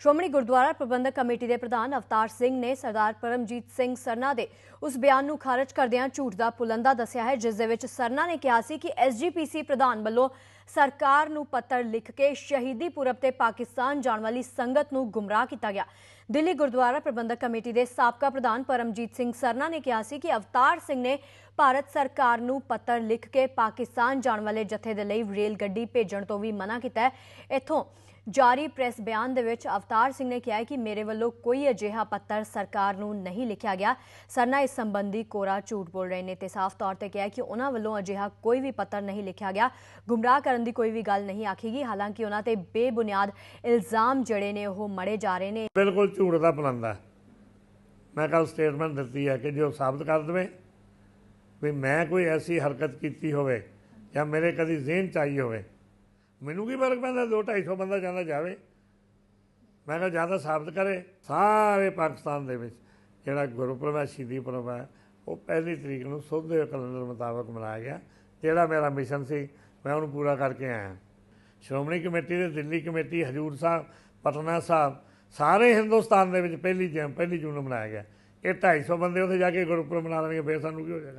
ਸ਼੍ਰੋਮਣੀ ਗੁਰਦੁਆਰਾ ਪ੍ਰਬੰਧਕ committee ਦੇ ਪ੍ਰਧਾਨ ਅਵਤਾਰ ਸਿੰਘ ਨੇ ਸਰਦਾਰ ਪਰਮਜੀਤ ਸਿੰਘ ਸਰਨਾ ਦੇ ਉਸ ਬਿਆਨ ਨੂੰ ਖਾਰਜ ਕਰਦਿਆਂ ਝੂਠ ਦਾ ਪੁਲੰਦਾ ਦੱਸਿਆ ਹੈ, ਜਿਸ ਦੇ ਵਿੱਚ ਸਰਨਾ ਨੇ ਕਿਹਾ ਸੀ ਕਿ ਐਸਜੀਪੀਸੀ ਪ੍ਰਧਾਨ ਵੱਲੋਂ ਸਰਕਾਰ ਨੂੰ ਪੱਤਰ ਲਿਖ ਕੇ ਸ਼ਹੀਦੀ ਪੁਰਬ ਤੇ ਪਾਕਿਸਤਾਨ ਜਾਣ ਵਾਲੀ ਸੰਗਤ ਨੂੰ ਗੁੰਮਰਾਹ ਕੀਤਾ ਗਿਆ। ਦਿੱਲੀ ਗੁਰਦੁਆਰਾ ਪ੍ਰਬੰਧਕ ਕਮੇਟੀ ਦੇ ਸਾਬਕਾ ਪ੍ਰਧਾਨ ਪਰਮਜੀਤ ਸਿੰਘ ਸਰਨਾ ਨੇ ਕਿਹਾ ਸੀ ਕਿ ਅਵਤਾਰ ਸਿੰਘ ਨੇ ਭਾਰਤ ਸਰਕਾਰ ਨੂੰ ਪੱਤਰ ਲਿਖ ਕੇ ਪਾਕਿਸਤਾਨ ਜਾਣ ਵਾਲੇ ਜਥੇ ਦੇ ਲਈ ਰੇਲ ਗੱਡੀ ਭੇਜਣ ਤੋਂ ਵੀ ਮਨਾ ਕੀਤਾ ਹੈ। ਇਥੋਂ ਜਾਰੀ ਪ੍ਰੈਸ ਬਿਆਨ ਦੇ ਵਿੱਚ ਅਵਤਾਰ ਸਿੰਘ ਨੇ ਕਿਹਾ ਕਿ ਮੇਰੇ ਵੱਲੋਂ ਕੋਈ ਅਜਿਹਾ ਪੱਤਰ ਸਰਕਾਰ ਨੂੰ ਨਹੀਂ ਲਿਖਿਆ ਗਿਆ। ਸਰਨਾ ਇਸ ਸੰਬੰਧੀ ਕੋਰਾ ਝੂਠ ਬੋਲ ਰਹੇ ਨੇ ਤੇ ਸਾਫ਼ ਤੌਰ ਤੇ ਕਿਹਾ ਕਿ ਉਹਨਾਂ ਵੱਲੋਂ ਅਜਿਹਾ ਕੋਈ ਵੀ ਪੱਤਰ ਨਹੀਂ ਲਿਖਿਆ ਗਿਆ। ਗੁੰਮਰਾਹ ਕਰਨ ਦੀ ਕੋਈ ਵੀ ਗੱਲ ਨਹੀਂ ਆਖੀਗੀ। ਹਾਲਾਂਕਿ ਉਹਨਾਂ ਤੇ ਬੇਬੁਨਿਆਦ ਇਲਜ਼ਾਮ ਜਿਹੜੇ ਨੇ, ਉਹ ਮੜੇ ਜਾ ਰਹੇ ਨੇ। ਬਿਲਕੁਲ ਝੂਠ ਦਾ ਪਲੰਦਾ ਮੈਂ ਕੱਲ ਸਟੇਟਮੈਂਟ ਦਿੱਤੀ ਹੈ ਕਿ ਜੋ ਸਾਬਤ ਕਰ ਦੇਵੇ, ਵੀ ਮੈਂ ਕੋਈ ਐਸੀ ਹਰਕਤ ਕੀਤੀ ਹੋਵੇ ਜਾਂ ਮੇਰੇ ਕਦੀ ਜ਼ਿਹਨ ਚ ਆਈ ਹੋਵੇ, ਮੈਨੂੰ ਕੀ ਫ਼ਰਕ ਪੈਂਦਾ 2 250 ਬੰਦਾ ਜਾਂਦਾ ਜਾਵੇ? ਮੈਂ ਕਿਹਾ ਜ਼ਿਆਦਾ ਸਾਬਤ ਕਰੇ। ਸਾਰੇ ਪਾਕਿਸਤਾਨ ਦੇ ਵਿੱਚ ਜਿਹੜਾ ਗੁਰਪੁਰਬ ਹੈ ਸ਼ਹੀਦੀ ਪੁਰਬ ਹੈ, ਉਹ ਪਹਿਲੀ ਤਰੀਕ ਨੂੰ ਸੋਧੇ ਕੈਲੰਡਰ ਮੁਤਾਬਕ ਮਨਾਇਆ ਗਿਆ, ਜਿਹੜਾ ਮੇਰਾ ਮਿਸ਼ਨ ਸੀ ਮੈਂ ਉਹਨੂੰ ਪੂਰਾ ਕਰਕੇ ਆਇਆ। ਸ਼੍ਰੋਮਣੀ ਕਮੇਟੀ ਦੇ ਦਿੱਲੀ ਕਮੇਟੀ, ਹਜੂਰ ਸਾਹਿਬ, ਪਟਨਾ ਸਾਹਿਬ, ਸਾਰੇ ਹਿੰਦੁਸਤਾਨ ਦੇ ਵਿੱਚ ਪਹਿਲੀ ਜਨ ਪਹਿਲੀ ਜੂਨ ਨੂੰ ਮਨਾਇਆ ਗਿਆ। ਇਹ 250 ਬੰਦੇ ਉੱਥੇ ਜਾ ਕੇ ਗੁਰਪੁਰਬ ਮਨਾ ਲੈਣਗੇ, ਫਿਰ ਸਾਨੂੰ ਕੀ ਹੋ ਜਾਏਗਾ?